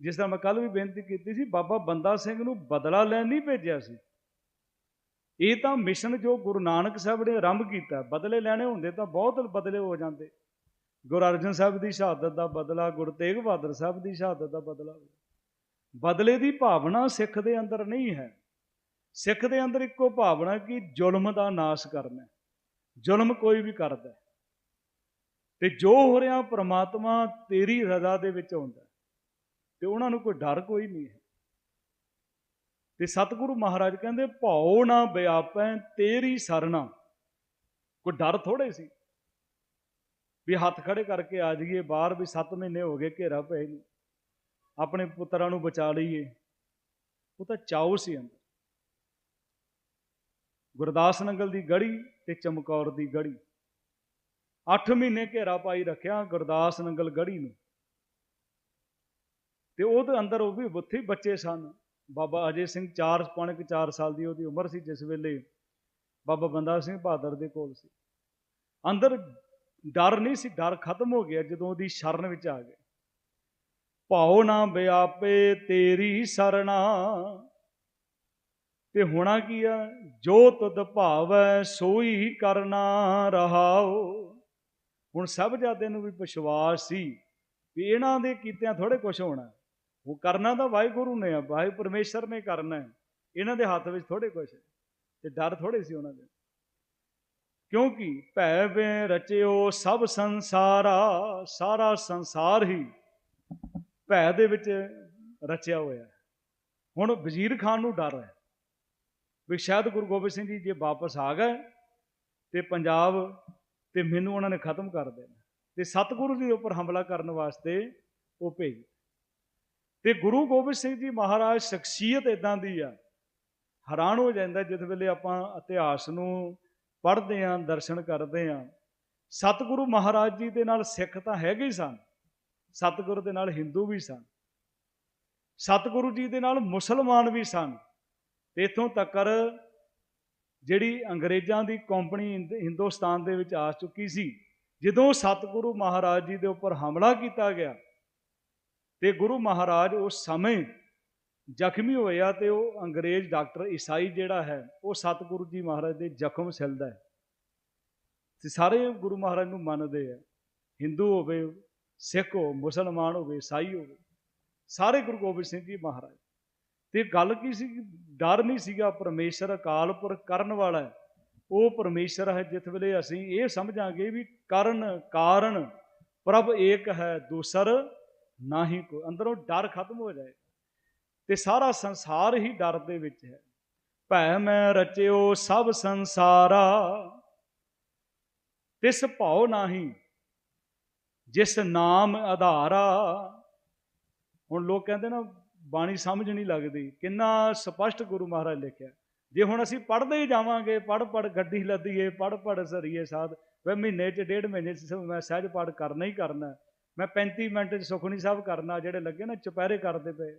ਜਿਸ ਦਾ ਮੈਂ ਕੱਲ ਵੀ ਬੇਨਤੀ ਕੀਤੀ ਸੀ, ਬਾਬਾ ਬੰਦਾ ਸਿੰਘ ਨੂੰ ਬਦਲਾ ਲੈਣ ਨਹੀਂ ਭੇਜਿਆ ਸੀ। ਇਹ ਤਾਂ ਮਿਸ਼ਨ ਜੋ ਗੁਰੂ ਨਾਨਕ ਸਾਹਿਬ ਨੇ ਆਰੰਭ ਕੀਤਾ, ਬਦਲੇ ਲੈਣੇ ਹੁੰਦੇ ਤਾਂ ਬਹੁਤ ਬਦਲੇ ਹੋ ਜਾਂਦੇ। ਗੁਰੂ ਅਰਜਨ ਸਾਹਿਬ ਦੀ ਸ਼ਹਾਦਤ ਦਾ ਬਦਲਾ, ਗੁਰੂ ਤੇਗ ਬਹਾਦਰ ਸਾਹਿਬ ਦੀ ਸ਼ਹਾਦਤ ਦਾ ਬਦਲਾ ਬਦਲੇ ਦੀ ਭਾਵਨਾ ਸਿੱਖ ਦੇ ਅੰਦਰ ਨਹੀਂ ਹੈ। ਸਿੱਖ ਦੇ ਅੰਦਰ ਇੱਕੋ ਭਾਵਨਾ ਕਿ ਜ਼ੁਲਮ ਦਾ ਨਾਸ਼ ਕਰਨਾ ਜ਼ੁਲਮ ਕੋਈ ਵੀ ਕਰਦਾ ਹੈ। ਤੇ ਜੋ ਹੋ ਰਿਹਾ ਪ੍ਰਮਾਤਮਾ ਤੇਰੀ ਰਜ਼ਾ ਦੇ ਵਿੱਚ ਹੁੰਦਾ ਹੈ। ਤੇ ਉਹਨਾਂ ਨੂੰ ਕੋਈ ਡਰ ਕੋਈ ਨਹੀਂ ਹੈ। ਤੇ ਸਤਿਗੁਰੂ ਮਹਾਰਾਜ ਕਹਿੰਦੇ, ਭਉ ਨਾ ਬਿਆਪੈ, ਤੇਰੀ ਸਰਣਾ। ਕੋਈ ਡਰ ਥੋੜੇ ਸੀ। ਵੀ ਹੱਥ ਖੜੇ ਕਰਕੇ ਆ ਜਾਈਏ, ਬਾਹਰ ਵੀ 7 ਮਹੀਨੇ ਹੋ ਗਏ ਘੇਰਾ ਪਏ ਨੂੰ। ਆਪਣੇ ਪੁੱਤਰਾਂ ਨੂੰ ਬਚਾ ਲਈਏ। ਉਹ ਤਾਂ ਚਾਉ ਸੀ ਅੰਦਰ। ਗੁਰਦਾਸ ਨੰਗਲ ਦੀ ਗੜੀ ਤੇ ਚਮਕੌਰ ਦੀ ਗੜੀ। 8 ਮਹੀਨੇ ਘੇਰਾ ਪਾਈ ਰੱਖਿਆ ਗੁਰਦਾਸ ਨੰਗਲ ਗੜੀ ਨੂੰ। ਤੇ ਉਹਦੇ ਅੰਦਰ ਉਹ ਵੀ ਬੁੱਥੇ ਬੱਚੇ ਸਨ। ਬਾਬਾ ਅਜੇ ਸਿੰਘ 4 ਪੌਣੇ 4 ਸਾਲ ਦੀ ਉਹਦੀ ਉਮਰ ਸੀ, ਜਿਸ ਵੇਲੇ ਬਾਬਾ ਬੰਦਾ ਸਿੰਘ ਬਹਾਦਰ ਦੇ ਕੋਲ ਸੀ। ਅੰਦਰ ਡਰ ਨਹੀਂ ਸੀ, ਡਰ ਖਤਮ ਹੋ ਗਿਆ ਜਦੋਂ ਉਹਦੀ ਸ਼ਰਨ ਵਿੱਚ ਆ ਗਏ। ਭਾਉ ਨਾ ਵਿਆਪੇ ਤੇਰੀ ਸਰਣਾ, ਤੇ ਹੋਣਾ ਕੀ ਆ? ਜੋ ਤੁਧ ਭਾਵੈ ਸੋਈ ਕਰਨਾ ਰਹਾਓ ਹੁਣ ਸਭ ਜਾਦੇ ਨੂੰ ਵੀ ਵਿਸ਼ਵਾਸ ਸੀ ਵੀ ਇਹਨਾਂ ਦੇ ਕੀਤਿਆਂ ਥੋੜੇ ਕੁਝ ਹੋਣਾ। ਉਹ ਕਰਨਾ ਤਾਂ ਵਾਹਿਗੁਰੂ ਨੇ ਆ, ਵਾਹਿ, ਪਰਮੇਸ਼ਰ ਨੇ ਕਰਨਾ ਹੈ। ਇਹਨਾਂ ਦੇ ਹੱਥ ਵਿੱਚ ਥੋੜੇ ਕੁਝ ਹੈ। ਤੇ ਡਰ ਥੋੜੇ ਸੀ ਉਹਨਾਂ ਦੇ। ਕਿਉਂਕਿ ਭੈ ਵੇ ਰਚਿਓ ਸਭ ਸੰਸਾਰਾ, ਸਾਰਾ ਸੰਸਾਰ ਹੀ ਭੈ ਦੇ ਵਿੱਚ ਰਚਿਆ ਹੋਇਆ ਹੈ। ਹੁਣ ਵਜ਼ੀਰ ਖਾਨ ਨੂੰ ਡਰ ਹੈ ਵੀ ਸ਼ਾਇਦ ਗੁਰੂ ਗੋਬਿੰਦ ਸਿੰਘ ਜੀ ਜੇ ਵਾਪਸ ਆ ਗਏ ਤੇ ਪੰਜਾਬ ਤੇ ਮੈਨੂੰ ਉਹਨਾਂ ਨੇ ਖਤਮ ਕਰ ਦੇਣਾ ਤੇ ਸਤਿਗੁਰੂ ਜੀ ਦੇ ਉੱਪਰ ਹਮਲਾ ਕਰਨ ਵਾਸਤੇ ਉਹ ਭੇਜ ਤੇ ਗੁਰੂ ਗੋਬਿੰਦ ਸਿੰਘ ਜੀ ਮਹਾਰਾਜ ਸ਼ਖਸੀਅਤ ਇਦਾਂ ਦੀ ਆ, ਹੈਰਾਨ ਹੋ ਜਾਂਦਾ ਜਿਸ ਵੇਲੇ ਆਪਾਂ ਇਤਿਹਾਸ ਨੂੰ ਪੜ੍ਹਦੇ ਆਂ, ਦਰਸ਼ਨ ਕਰਦੇ ਆਂ। ਸਤਿਗੁਰੂ ਮਹਾਰਾਜ ਜੀ ਦੇ ਨਾਲ ਸਿੱਖ ਤਾਂ ਹੈਗੇ ਹੀ ਸਨ। ਸਤਿਗੁਰੂ ਦੇ ਨਾਲ ਹਿੰਦੂ ਵੀ ਸਨ। ਸਤਿਗੁਰੂ ਜੀ ਦੇ ਨਾਲ ਮੁਸਲਮਾਨ ਵੀ ਸਨ। ਤੇ ਇਥੋਂ ਤੱਕਰ ਜਿਹੜੀ ਅੰਗਰੇਜ਼ਾਂ ਦੀ ਕੰਪਨੀ ਹਿੰਦੁਸਤਾਨ ਦੇ ਵਿੱਚ ਆ ਚੁੱਕੀ ਸੀ, ਜਦੋਂ ਸਤਿਗੁਰੂ ਮਹਾਰਾਜ ਜੀ ਦੇ ਉੱਪਰ ਹਮਲਾ ਕੀਤਾ ਗਿਆ, ਤੇ ਗੁਰੂ ਮਹਾਰਾਜ ਉਸ ਸਮੇਂ ਜ਼ਖਮੀ ਹੋਇਆ ਤੇ ਉਹ ਅੰਗਰੇਜ਼ ਡਾਕਟਰ ਈਸਾਈ ਜਿਹੜਾ ਹੈ, ਉਹ ਸਤਿਗੁਰੂ ਜੀ ਮਹਾਰਾਜ ਦੇ ਜ਼ਖਮ ਸਿਲਦਾ ਹੈ। ਤੇ ਸਾਰੇ ਗੁਰੂ ਮਹਾਰਾਜ ਨੂੰ ਮੰਨਦੇ ਆ। ਹਿੰਦੂ ਹੋਵੇ, ਸਿੱਖ ਹੋ ਮੁਸਲਮਾਨ ਹੋਵੇ, ਈਸਾਈ ਹੋਵੇ, ਸਾਰੇ ਗੁਰੂ ਗੋਬਿੰਦ ਸਿੰਘ ਜੀ ਮਹਾਰਾਜ। ਤੇ ਗੱਲ ਕੀ ਸੀ ਡਰ ਨਹੀਂ ਸੀਗਾ, ਪਰਮੇਸ਼ਰ ਅਕਾਲ ਪੁਰਖ ਕਰਨ ਵਾਲਾ ਹੈ। ਉਹ ਪਰਮੇਸ਼ਰ ਹੈ, ਜਿਸ ਵੇਲੇ ਅਸੀਂ ਇਹ ਸਮਝਾਂਗੇ ਵੀ ਕਰਨ ਕਾਰਨ ਪ੍ਰਭ ਏਕ ਹੈ, ਦੂਸਰ ਨਾਹੀ ਕੋ। ਅੰਦਰੋਂ ਡਰ ਖਤਮ ਹੋ ਜਾਏ। ਤੇ ਸਾਰਾ ਸੰਸਾਰ ਹੀ ਡਰ ਦੇ ਵਿੱਚ ਹੈ। ਭੈ ਮੈਂ ਰਚਿਓ ਸਭ ਸੰਸਾਰਾ। ਤਿਸ ਭਉ ਨਾਹੀ, ਜਿਸ ਨਾਮ ਆਧਾਰਾ। ਹੁਣ ਲੋਕ ਕਹਿੰਦੇ ਨਾ, ਬਾਣੀ ਸਮਝ ਨਹੀਂ ਲੱਗਦੀ। ਕਿੰਨਾ ਸਪਸ਼ਟ ਗੁਰੂ ਮਹਾਰਾਜ ਲਿਖਿਆ। ਜੇ ਹੁਣ ਅਸੀਂ ਪੜ੍ਹਦੇ ਹੀ ਜਾਵਾਂਗੇ ਪੜ ਪੜ ਗੱਡੀ ਲੱਦੀਏ ਪੜ ਪੜ ਸਰੀਏ ਸਾਧ, ਵੇ ਮਹੀਨੇ ਚ ਡੇਢ ਮਹੀਨੇ ਚ ਮੈਂ ਸਹਿਜ ਪਾਠ ਕਰਨਾ ਹੀ ਕਰਨਾ। ਮੈਂ 35 ਮਿੰਟ ਚ ਸੁਖਣੀ ਸਾਹਿਬ ਕਰਨਾ, ਜਿਹੜੇ ਲੱਗੇ ਨਾ ਚੁਪਹਿਰੇ ਕਰਦੇ ਪਏ।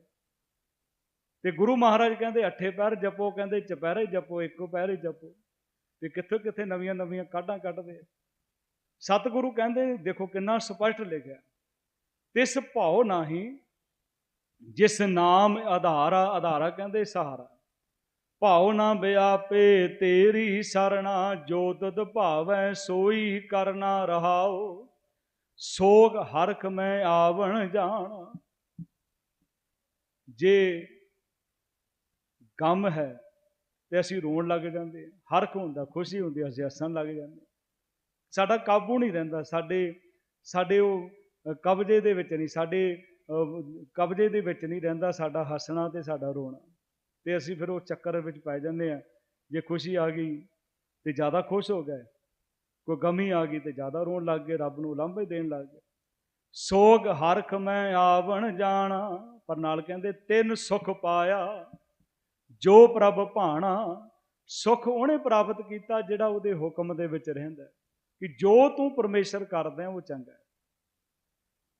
ਤੇ ਗੁਰੂ ਮਹਾਰਾਜ ਕਹਿੰਦੇ ਅੱਠੇ ਪੈਰ ਜਪੋ, ਕਹਿੰਦੇ ਚਪਹਿਰੇ ਜਪੋ, ਇੱਕੋ ਪੈਰੇ ਜਪੋ। ਤੇ ਕਿੱਥੇ ਕਿੱਥੇ ਨਵੀਆਂ ਨਵੀਆਂ ਕਾਢਾਂ ਕੱਢਦੇ ਸਤਿਗੁਰੂ ਕਹਿੰਦੇ, ਦੇਖੋ ਕਿੰਨਾ ਸਪਸ਼ਟ ਲਿਖਿਆ। ਤਿਸ ਭਾਉ ਨਾਹੀ, ਜਿਸ ਨਾਮ ਆਧਾਰਾ ਆਧਾਰਾ ਕਹਿੰਦੇ ਸਹਾਰਾ। ਭਾਉ ਨਾ ਬਿਆਪੇ ਤੇਰੀ ਸਰਣਾ, ਜੋ ਤਦ ਭਾਵੈ ਸੋਈ ਕਰਨਾ ਰਹਾਓ ਸੋਗ ਹਰਖ ਮੈਂ ਆਵਣ ਜਾਣਾ। ਜੇ ਕੰਮ ਹੈ ਤੇ ਅਸੀਂ ਰੋਣ ਲੱਗ ਜਾਂਦੇ ਹਰਖ ਹੁੰਦਾ, ਖੁਸ਼ੀ ਹੁੰਦੀ, ਅਸੀਂ ਹੱਸਣ ਲੱਗ ਜਾਂਦੇ ਸਾਡਾ ਕਾਬੂ ਨਹੀਂ ਰਹਿੰਦਾ, ਸਾਡੇ ਸਾਡੇ ਉਹ ਕਬਜ਼ੇ ਦੇ ਵਿੱਚ ਨਹੀਂ, ਸਾਡੇ ਕਬਜ਼ੇ ਦੇ ਵਿੱਚ ਨਹੀਂ ਰਹਿੰਦਾ ਸਾਡਾ ਹੱਸਣਾ ਤੇ ਸਾਡਾ ਰੋਣਾ। ਤੇ ਅਸੀਂ ਫਿਰ ਉਹ ਚੱਕਰ ਵਿੱਚ ਪੈ ਜਾਂਦੇ ਆ ਜੇ ਖੁਸ਼ੀ ਆ ਗਈ ਤੇ ਜ਼ਿਆਦਾ ਖੁਸ਼ ਹੋ ਗਏ, ਕੋਈ ਗਮੀ ਆ ਗਈ ਤੇ ਜ਼ਿਆਦਾ ਰੋਣ ਲੱਗ ਗਏ, ਰੱਬ ਨੂੰ ਲਾਂਭੇ ਦੇਣ ਲੱਗ ਗਏ। ਸੋਗ ਹਰਖ ਮੈਂ ਆਵਣ ਜਾਣਾ, ਪਰ ਨਾਲ ਕਹਿੰਦੇ ਤਿੰਨ ਸੁਖ ਪਾਇਆ ਜੋ ਪ੍ਰਭ ਭਾਣਾ, ਸੁਖ ਉਹਨੇ ਪ੍ਰਾਪਤ ਕੀਤਾ ਜਿਹੜਾ ਉਹਦੇ ਹੁਕਮ ਦੇ ਵਿੱਚ ਰਹਿੰਦਾ ਕਿ ਜੋ ਤੂੰ ਪਰਮੇਸ਼ਰ ਕਰਦਾ ਉਹ ਚੰਗਾ ਹੈ।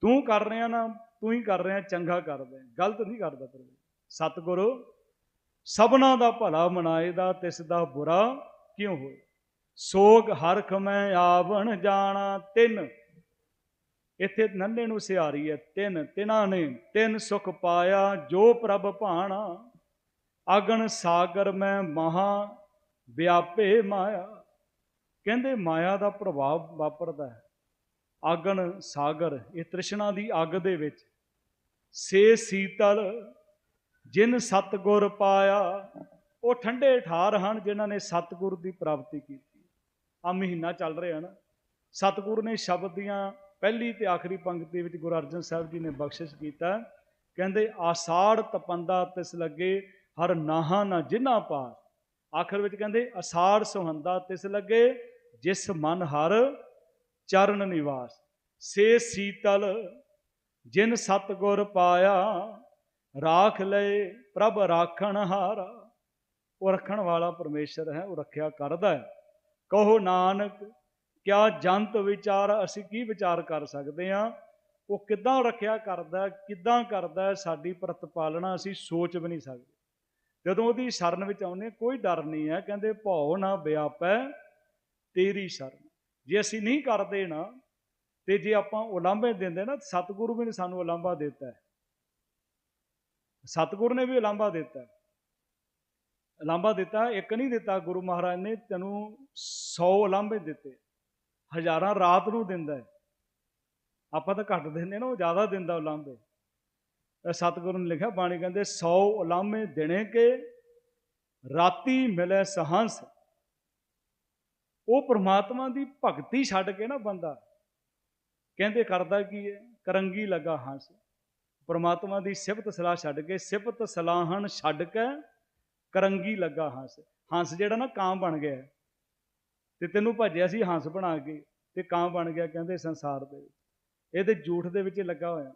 ਤੂੰ ਕਰ ਰਿਹਾ ਨਾ, ਤੂੰ ਹੀ ਕਰ ਰਿਹਾ, ਚੰਗਾ ਕਰਦਾ ਗਲਤ ਨਹੀਂ ਕਰਦਾ ਪਰਮੇਸ਼ਰ ਸਤਿਗੁਰੂ, ਸਭਨਾ ਦਾ ਭਲਾ ਮਨਾਏ ਦਾ ਤਿਸ ਦਾ ਬੁਰਾ ਕਿਉਂ ਹੋਏ? ਸੋਗ ਹਰਖ ਮੈਂ ਆਵਣ ਜਾਣਾ, ਤਿੰਨ। ਇੱਥੇ ਨੰਨੇ ਨੂੰ ਸਿਹਾਰੀ ਹੈ, ਤਿੰਨ, ਤਿਨਾਂ ਨੇ ਤਿੰਨ ਸੁਖ ਪਾਇਆ, ਜੋ ਪ੍ਰਭ ਭਾਣਾ ਆਗਣ ਸਾਗਰ ਮੈਂ ਮਹਾ ਵਿਆਪੇ ਮਾਇਆ। ਕਹਿੰਦੇ ਮਾਇਆ ਦਾ ਪ੍ਰਭਾਵ ਵਾਪਰਦਾ ਹੈ। ਆਗਣ ਸਾਗਰ, ਇਹ ਤ੍ਰਿਸ਼ਨਾ ਦੀ ਅੱਗ ਦੇ ਵਿੱਚ। ਸੇ ਸੀਤਲ, ਜਿਨ ਸਤਗੁਰ ਪਾਇਆ। ਉਹ ਠੰਡੇ ਠਾਰ ਹਨ ਜਿਨ੍ਹਾਂ ਨੇ ਸਤਗੁਰ ਦੀ ਪ੍ਰਾਪਤੀ ਕੀਤੀ। ਆ ਮਹੀਨਾ ਚੱਲ ਰਿਹਾ ਨਾ। ਸਤਗੁਰ ਨੇ ਸ਼ਬਦ ਦੀਆਂ ਪਹਿਲੀ ਤੇ ਆਖਰੀ ਪੰਕਤੀ ਵਿੱਚ ਗੁਰੂ ਅਰਜਨ ਸਾਹਿਬ ਜੀ ਨੇ ਬਖਸ਼ਿਸ਼ ਕੀਤਾ। ਕਹਿੰਦੇ ਆਸਾੜ ਤਪੰਦਾ ਤਿਸ ਲੱਗੇ ਹਰ ਨਾਹਾਂ ਨਾ ਜਿਨਾ ਪਾਸ ਆਖਰ ਵਿੱਚ ਕਹਿੰਦੇ, ਅਸਾਰ ਸੁਹੰਦਾ ਤਿਸ ਲੱਗੇ, ਜਿਸ ਮਨ ਹਰ ਚਰਨ ਨਿਵਾਸ। ਸੇ ਸੀਤਲ ਜਿਨ ਸਤਗੁਰ ਪਾਇਆ, ਰਾਖ ਲਏ ਪ੍ਰਭ ਰਾਖਣ ਹਾਰਾ। ਉਹ ਰੱਖਣ ਵਾਲਾ ਪਰਮੇਸ਼ਰ ਹੈ, ਉਹ ਰੱਖਿਆ ਕਰਦਾ ਹੈ। ਕਹੋ ਨਾਨਕ, ਕਿਆ ਜੰਤ ਵਿਚਾਰ ਅਸੀਂ ਕੀ ਵਿਚਾਰ ਕਰ ਸਕਦੇ ਹਾਂ? ਉਹ ਕਿੱਦਾਂ ਰੱਖਿਆ ਕਰਦਾ, ਕਿੱਦਾਂ ਕਰਦਾ ਸਾਡੀ ਪ੍ਰਤਪਾਲਣਾ ਅਸੀਂ ਸੋਚ ਵੀ ਨਹੀਂ ਸਕਦੇ। ਜਦੋਂ ਉਹਦੀ ਸ਼ਰਨ ਵਿੱਚ ਆਉਂਦੇ, ਕੋਈ ਡਰ ਨਹੀਂ ਹੈ, ਕਹਿੰਦੇ ਭਉ ਨਾ ਵਿਆਪੈ ਤੇਰੀ ਸ਼ਰਨ। ਜੇ ਅਸੀਂ ਨਹੀਂ ਕਰਦੇ ਨਾ, ਤੇ ਜੇ ਆਪਾਂ ਉਲਾਂਭੇ ਦਿੰਦੇ ਨਾ, ਸਤਿਗੁਰੂ ਵੀ ਨੇ ਸਾਨੂੰ ਉਲਾਂਭਾ ਦਿੱਤਾ ਹੈ। ਸਤਿਗੁਰੂ ਨੇ ਵੀ ਉਲਾਂਭਾ ਦਿੱਤਾ ਹੈ। ਉਲਾਂਭਾ ਦਿੱਤਾ, ਇੱਕ ਨਹੀਂ ਦਿੱਤਾ ਗੁਰੂ ਮਹਾਰਾਜ ਨੇ, ਤੈਨੂੰ 100 ਉਲਾਂਭੇ ਦਿੱਤੇ। ਹਜ਼ਾਰਾਂ ਰਾਤ ਨੂੰ ਦਿੰਦਾ ਹੈ। ਆਪਾਂ ਤਾਂ ਘੱਟ ਦਿੰਦੇ ਨਾ, ਉਹ ਜ਼ਿਆਦਾ ਦਿੰਦਾ ਉਲਾਂਭੇ। ਸਤਿਗੁਰੂ ਨੇ ਲਿਖਿਆ, ਬਾਣੀ ਕਹਿੰਦੇ 100 ਉਲਾਂਭੇ ਦੇਣੇ ਕੇ ਰਾਤੀ ਮਿਲੇ ਸਹੰਸ। ਉਹ ਪ੍ਰਮਾਤਮਾ ਦੀ ਭਗਤੀ ਛੱਡ ਕੇ ਨਾ ਬੰਦਾ ਕਹਿੰਦੇ ਕਰਦਾ ਕੀ ਹੈ ਕਰੰਗੀ ਲਗਾ ਹੰਸ। ਪ੍ਰਮਾਤਮਾ ਦੀ ਸਿਫਤ ਸਲਾਹ ਛੱਡ ਕੇ, ਸਿਫਤ ਸਲਾਹਣ ਛੱਡ ਕੇ ਕਰੰਗੀ ਲੱਗਾ ਹੰਸ। ਹੰਸ ਜਿਹੜਾ ਨਾ ਕਾਂ ਬਣ ਗਿਆ। ਤੇ ਤੈਨੂੰ ਭੱਜਿਆ ਸੀ ਹੰਸ ਬਣਾ ਕੇ, ਤੇ ਕਾਂ ਬਣ ਗਿਆ ਕਹਿੰਦੇ ਸੰਸਾਰ ਦੇ ਵਿੱਚ। ਇਹਦੇ ਝੂਠ ਦੇ ਵਿੱਚ ਲੱਗਾ ਹੋਇਆ।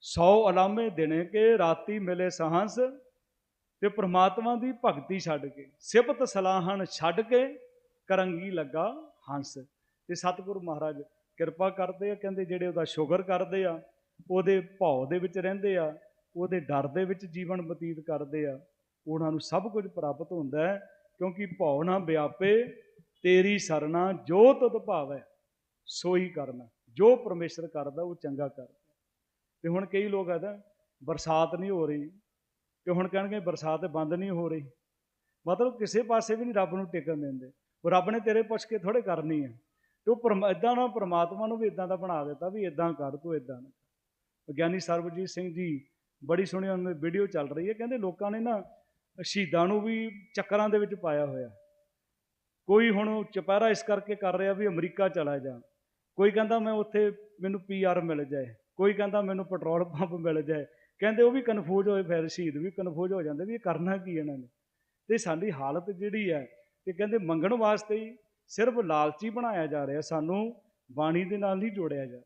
ਸੌ ਅਲਾਮੇ ਦੇਣੇ ਕੇ, ਰਾਤੀ ਮਿਲੇ ਸਹੰਸ ਤੇ ਪ੍ਰਮਾਤਮਾ ਦੀ ਭਗਤੀ ਛੱਡ ਕੇ, ਸਿਫਤ ਸਲਾਹਣ ਛੱਡ ਕੇ ਕਰੰਗੀ ਲੱਗਾ ਹੰਸ। ਤੇ ਸਤਿਗੁਰੂ ਮਹਾਰਾਜ ਕਿਰਪਾ ਕਰਦੇ ਆ, ਕਹਿੰਦੇ ਜਿਹੜੇ ਉਹਦਾ ਸ਼ੁਕਰ ਕਰਦੇ ਆ, ਉਹਦੇ ਭੌ ਦੇ ਵਿੱਚ ਰਹਿੰਦੇ ਆ, ਉਹਦੇ ਡਰ ਦੇ ਵਿੱਚ ਜੀਵਨ ਬਤੀਤ ਕਰਦੇ ਆ, ਉਹਨਾਂ ਨੂੰ ਸਭ ਕੁਝ ਪ੍ਰਾਪਤ ਹੁੰਦਾ ਹੈ, ਕਿਉਂਕਿ ਭੌ ਨਾ ਵਿਆਪੇ, ਤੇਰੀ ਸਰਣਾ ਜੋ ਤੁਧ ਭਾਵੈ, ਸੋਈ ਕਰਨਾ। ਜੋ ਪਰਮੇਸ਼ਰ ਕਰਦਾ, ਉਹ ਚੰਗਾ ਕਰਦਾ। ਤੇ ਹੁਣ ਕਈ ਲੋਕ ਆਦਾ ਬਰਸਾਤ ਨਹੀਂ ਹੋ ਰਹੀ ਤੇ ਹੁਣ ਕਹਿਣਗੇ ਬਰਸਾਤ ਬੰਦ ਨਹੀਂ ਹੋ ਰਹੀ। ਮਤਲਬ ਕਿਸੇ ਪਾਸੇ ਵੀ ਨਹੀਂ ਰੱਬ ਨੂੰ ਟਿਕਣ ਦਿੰਦੇ। ਉਹ ਰੱਬ ਨੇ ਤੇਰੇ ਪੁੱਛ ਕੇ ਥੋੜੇ ਕਰਨੀ ਹੈ ਤੇ ਉਹ ਇਦਾਂ ਨਾ ਪ੍ਰਮਾਤਮਾ ਨੂੰ ਵੀ ਇਦਾਂ ਦਾ ਬਣਾ ਦਿੱਤਾ ਵੀ ਇਦਾਂ ਕਰ, ਤੂੰ ਇਦਾਂ ਨਾ ਵਿਗਿਆਨੀ ਸਰਬਜੀਤ ਸਿੰਘ ਜੀ ਬੜੀ ਸੋਹਣੀ ਉਹਨਾਂ ਦੀ ਵੀਡੀਓ ਚੱਲ ਰਹੀ ਹੈ। ਕਹਿੰਦੇ ਲੋਕਾਂ ਨੇ ਨਾ ਸ਼ਹੀਦਾਂ ਨੂੰ ਵੀ ਚੱਕਰਾਂ ਦੇ ਵਿੱਚ ਪਾਇਆ ਹੋਇਆ। ਕੋਈ ਹੁਣ ਚਪਹਿਰਾ ਇਸ ਕਰਕੇ ਕਰ ਰਿਹਾ ਵੀ ਅਮਰੀਕਾ ਚਲਾ ਜਾ। ਕੋਈ ਕਹਿੰਦਾ ਮੈਂ ਉੱਥੇ ਮੈਨੂੰ ਪੀਆਰ ਮਿਲ ਜਾਏ। ਕੋਈ ਕਹਿੰਦਾ ਮੈਨੂੰ ਪੈਟਰੋਲ ਪੰਪ ਮਿਲ ਜਾਏ, ਕਹਿੰਦੇ ਉਹ ਵੀ ਕਨਫਿਊਜ਼ ਹੋਏ ਫਿਰ, ਸ਼ਹੀਦ ਵੀ ਕਨਫਿਊਜ਼ ਹੋ ਜਾਂਦੇ ਵੀ ਇਹ ਕਰਨਾ ਕੀ ਇਹਨਾਂ ਨੇ। ਤੇ ਸਾਡੀ ਹਾਲਤ ਜਿਹੜੀ ਹੈ ਤੇ ਕਹਿੰਦੇ ਮੰਗਣ ਵਾਸਤੇ ਹੀ ਸਿਰਫ ਲਾਲਚੀ ਬਣਾਇਆ ਜਾ ਰਿਹਾ, ਸਾਨੂੰ ਬਾਣੀ ਦੇ ਨਾਲ ਨਹੀਂ ਜੋੜਿਆ ਜਾ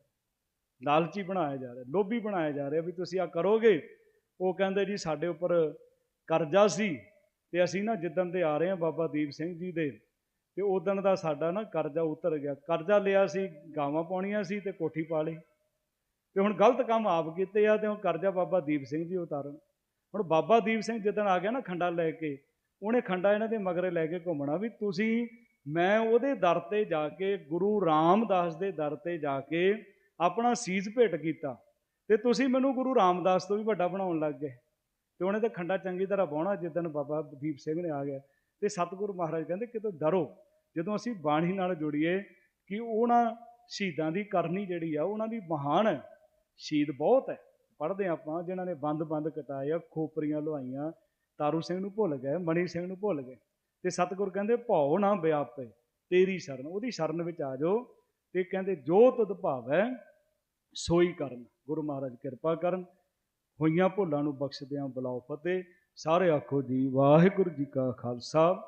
ਲਾਲਚੀ ਬਣਾਇਆ ਜਾ ਰਿਹਾ, ਲੋਭੀ ਬਣਾਇਆ ਜਾ ਰਿਹਾ ਵੀ ਤੁਸੀਂ ਆ ਕਰੋਗੇ। ਉਹ ਕਹਿੰਦੇ ਜੀ ਸਾਡੇ ਉੱਪਰ ਕਰਜ਼ਾ ਸੀ ਤੇ ਅਸੀਂ ਨਾ ਜਿੱਦਣ ਦੇ ਆ ਰਹੇ ਹਾਂ ਬਾਬਾ ਦੀਪ ਸਿੰਘ ਜੀ ਦੇ, ਤੇ ਉਦੋਂ ਦਾ ਸਾਡਾ ਨਾ ਕਰਜ਼ਾ ਉਤਰ ਗਿਆ। ਕਰਜ਼ਾ ਲਿਆ ਸੀ, ਗਾਵਾਂ ਪਾਉਣੀਆਂ ਸੀ ਤੇ ਕੋਠੀ ਪਾ ਲਈ। ਤੇ ਹੁਣ ਗਲਤ ਕੰਮ ਆਪ ਕੀਤੇ ਆ ਤੇ ਉਹ ਕਰਜ਼ਾ ਬਾਬਾ ਦੀਪ ਸਿੰਘ ਜੀ ਉਤਾਰਨ। ਹੁਣ ਬਾਬਾ ਦੀਪ ਸਿੰਘ ਜਿੱਦਣ ਆ ਗਿਆ ਨਾ ਖੰਡਾ ਲੈ ਕੇ, ਉਹਨੇ ਖੰਡਾ ਇਹਨਾਂ ਦੇ ਮਗਰੇ ਲੈ ਕੇ ਘੁੰਮਣਾ ਵੀ ਤੁਸੀਂ, ਮੈਂ ਉਹਦੇ ਦਰ ਤੇ ਜਾ ਕੇ, ਗੁਰੂ ਰਾਮਦਾਸ ਦੇ ਦਰ ਤੇ ਜਾ ਕੇ ਆਪਣਾ ਸੀਸ ਭੇਟ ਕੀਤਾ ਤੇ ਤੁਸੀਂ ਮੈਨੂੰ ਗੁਰੂ ਰਾਮਦਾਸ ਤੋਂ ਵੀ ਵੱਡਾ ਬਣਾਉਣ ਲੱਗ ਗਏ। ਤੇ ਉਹਨੇ ਤਾਂ ਖੰਡਾ ਚੰਗੀ ਤਰ੍ਹਾਂ ਬਾਉਣਾ ਜਿੱਦਣ ਬਾਬਾ ਦੀਪ ਸਿੰਘ ਨੇ ਆ ਗਿਆ। ਤੇ ਸਤਿਗੁਰੂ ਮਹਾਰਾਜ ਕਹਿੰਦੇ, ਕਿਤੋਂ ਡਰੋ? ਜਦੋਂ ਅਸੀਂ ਬਾਣੀ ਨਾਲ ਜੁੜੀਏ ਕਿ ਉਹਨਾਂ ਸ਼ਹੀਦਾਂ ਦੀ ਕਰਨੀ ਜਿਹੜੀ ਆ, ਉਹਨਾਂ ਦੀ ਮਹਾਨ ਸ਼ਹੀਦ ਬਹੁਤ ਹੈ। ਪੜ੍ਹਦੇ ਆਪਾਂ ਜਿਨ੍ਹਾਂ ਨੇ ਬੰਦ-ਬੰਦ ਕਟਾਇਆ, ਖੋਪਰੀਆਂ ਲੁਹਾਈਆਂ, ਤਾਰੂ ਸਿੰਘ ਨੂੰ ਭੁੱਲ ਗਏ ਮਣੀ ਸਿੰਘ ਨੂੰ ਭੁੱਲ ਗਏ। ਤੇ ਸਤਿਗੁਰ ਕਹਿੰਦੇ, ਭਉ ਨਾ ਵਿਆਪੇ ਤੇਰੀ ਸ਼ਰਨ। ਉਹਦੀ ਸ਼ਰਨ ਵਿੱਚ ਆ ਜਾਓ ਤੇ ਕਹਿੰਦੇ, ਜੋ ਤੁਧ ਭਾਵੈ, ਸੋਈ ਕਰਨ। ਗੁਰੂ ਮਹਾਰਾਜ ਕਿਰਪਾ ਕਰਨ। ਹੋਈਆਂ ਭੁੱਲਾਂ ਨੂੰ ਬਖਸ਼ਦਿਆਂ ਬੁਲਾਓ ਫਤਿਹ। ਸਾਰੇ ਆਖੋ ਜੀ, ਵਾਹਿਗੁਰੂ ਜੀ ਕਾ ਖਾਲਸਾ।